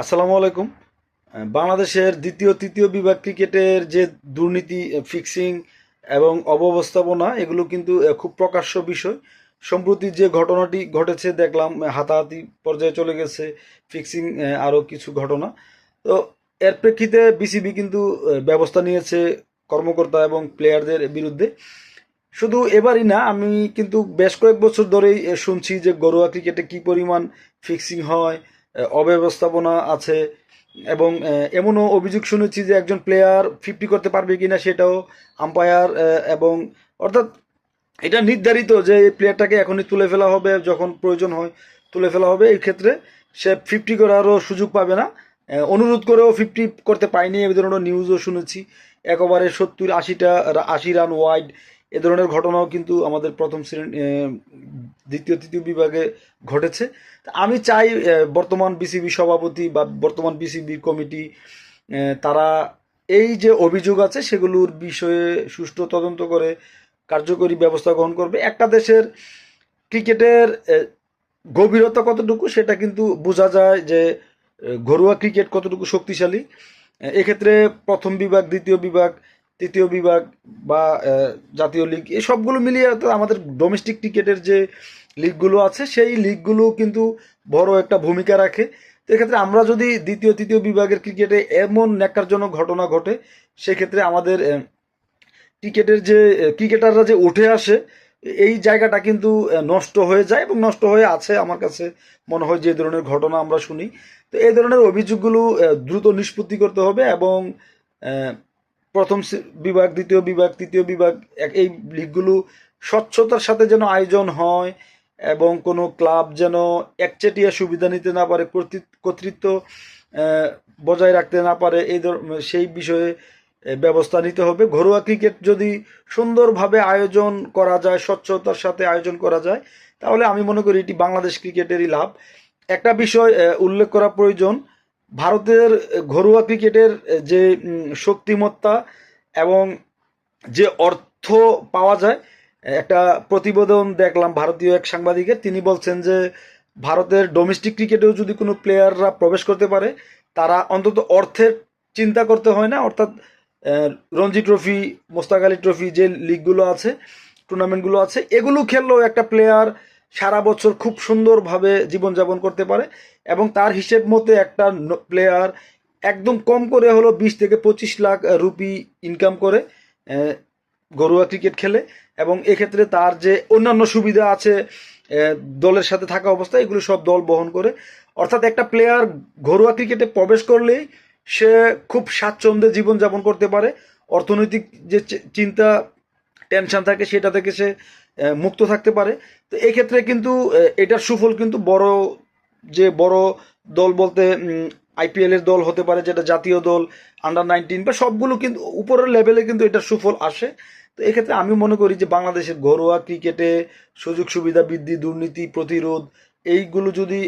আসসালামু আলাইকুম। বাংলাদেশের দ্বিতীয়, তৃতীয় বিভাগ ক্রিকেটের যে দুর্নীতি ফিক্সিং এবং অব্যবস্থাপনা, এগুলো কিন্তু খুব প্রকাশ্য বিষয়। সম্প্রতি যে ঘটনাটি ঘটেছে, দেখলাম হাতাহাতি পর্যায়ে চলে গেছে ফিক্সিং আরও কিছু ঘটনা। তো এর প্রেক্ষিতে বিসিবি কিন্তু ব্যবস্থা নিয়েছে কর্মকর্তা এবং প্লেয়ারদের বিরুদ্ধে। শুধু এবারই না, আমি কিন্তু বেশ কয়েক বছর ধরেই শুনছি যে ঘরোয়া ক্রিকেটে কি পরিমাণ ফিক্সিং হয় অব্যবস্থাপনা আছে এবং এমনও অভিযোগ শুনেছি যে একজন প্লেয়ার ফিফটি করতে পারবে কি না সেটাও আম্পায়ার এবং অর্থাৎ এটা নির্ধারিত যে এই প্লেয়ারটাকে এখনই তুলে ফেলা হবে যখন প্রয়োজন হয় তুলে ফেলা হবে এই ক্ষেত্রে সে ফিফটি করারও সুযোগ পাবে না। অনুরোধ করেও ফিফটি করতে পায়নি এই ধরনের নিউজও শুনেছি। একেবারে সত্তর আশিটা, আশি রান ওয়াইড এ ধরনের ঘটনাও কিন্তু আমাদের প্রথম শ্রেণি দ্বিতীয় তৃতীয় বিভাগে ঘটেছে। আমি চাই বর্তমান বিসিবি সভাপতি বা বর্তমান বিসিবির কমিটি তারা এই যে অভিযোগ আছে সেগুলোর বিষয়ে সুষ্ঠু তদন্ত করে কার্যকরী ব্যবস্থা গ্রহণ করবে। একটা দেশের ক্রিকেটের গভীরতা কতটুকু সেটা কিন্তু বোঝা যায় যে ঘরোয়া ক্রিকেট কতটুকু শক্তিশালী। এক্ষেত্রে প্রথম বিভাগ, দ্বিতীয় বিভাগ তৃতীয় বিভাগ বা জাতীয় লিগ, এই সবগুলো মিলিয়ে তো আমাদের ডোমেস্টিক ক্রিকেটের যে লিগগুলো আছে, সেই লিগগুলো কিন্তু বড় একটা ভূমিকা রাখে। তো এক্ষেত্রে আমরা যদি দ্বিতীয়, তৃতীয় বিভাগের ক্রিকেটে এমন ন্যাক্কারজনক ঘটনা ঘটে, সেক্ষেত্রে আমাদের ক্রিকেটের যে ক্রিকেটাররা যে উঠে আসে, এই জায়গাটা কিন্তু নষ্ট হয়ে যায় এবং নষ্ট হয়ে আছে আমার কাছে মনে হয় যে ধরনের ঘটনা আমরা শুনি। তো এই ধরনের অভিযোগগুলো দ্রুত নিষ্পত্তি করতে হবে এবং প্রথম বিভাগ, দ্বিতীয় বিভাগ, তৃতীয় বিভাগ এই লিগগুলো স্বচ্ছতার সাথে যেন আয়োজন হয় এবং কোনো ক্লাব যেন একচেটিয়া সুবিধা নিতে না পারে, কর্তৃ- কর্তৃত্ব বজায় রাখতে না পারে, এই সেই বিষয়ে ব্যবস্থা নিতে হবে। ঘরোয়া ক্রিকেট যদি সুন্দরভাবে আয়োজন করা যায়, স্বচ্ছতার সাথে আয়োজন করা যায়, তাহলে আমি মনে করি এটি বাংলাদেশ ক্রিকেটেরই লাভ। একটা বিষয় উল্লেখ করা প্রয়োজন ভারতের ঘরোয়া ক্রিকেটের যে শক্তিমত্তা এবং যে অর্থ পাওয়া যায়, একটা প্রতিবেদন দেখলাম ভারতীয় এক সাংবাদিকের তিনি বলছেন যে, ভারতের ডোমেস্টিক ক্রিকেটেও যদি কোনো প্লেয়াররা প্রবেশ করতে পারে, তারা অন্তত অর্থের চিন্তা করতে হয় না। অর্থাৎ রঞ্জি ট্রফি, মোস্তাক আলী ট্রফি যে লিগগুলো আছে টুর্নামেন্টগুলো আছে, এগুলো খেললেও একটা প্লেয়ার সারা বছর খুব সুন্দরভাবে জীবনযাপন করতে পারে। এবং তার হিসেব মতে একটা প্লেয়ার একদম কম করে হলো বিশ থেকে পঁচিশ লাখ রুপি ইনকাম করে ঘরোয়া ক্রিকেট খেলে এবং এক্ষেত্রে তার যে অন্যান্য সুবিধা আছে দলের সাথে থাকা অবস্থায় এগুলো সব দল বহন করে। অর্থাৎ একটা প্লেয়ার ঘরোয়া ক্রিকেটে প্রবেশ করলেই সে খুব স্বাচ্ছন্দ্যে জীবনযাপন করতে পারে। অর্থনৈতিক যে চিন্তা টেনশন থাকে সেটা থেকে সে মুক্ত থাকতে পারে। তো এক্ষেত্রে কিন্তু এটার সুফল কিন্তু বড় যে বড় দল বলতে আইপিএল এর দল হতে পারে, যেটা জাতীয় দল আন্ডার নাইনটিন বা সবগুলো কিন্তু উপরের লেভেলে কিন্তু এটা সুফল আসে। তো এক্ষেত্রে আমি মনে করি যে বাংলাদেশের ঘরোয়া ক্রিকেটে সুযোগ সুবিধা বৃদ্ধি, দুর্নীতি, প্রতিরোধ, এইগুলো যদি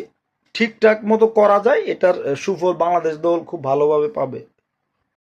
ঠিকঠাক মতো করা যায়, এটার সুফল বাংলাদেশ দল খুব ভালোভাবে পাবে।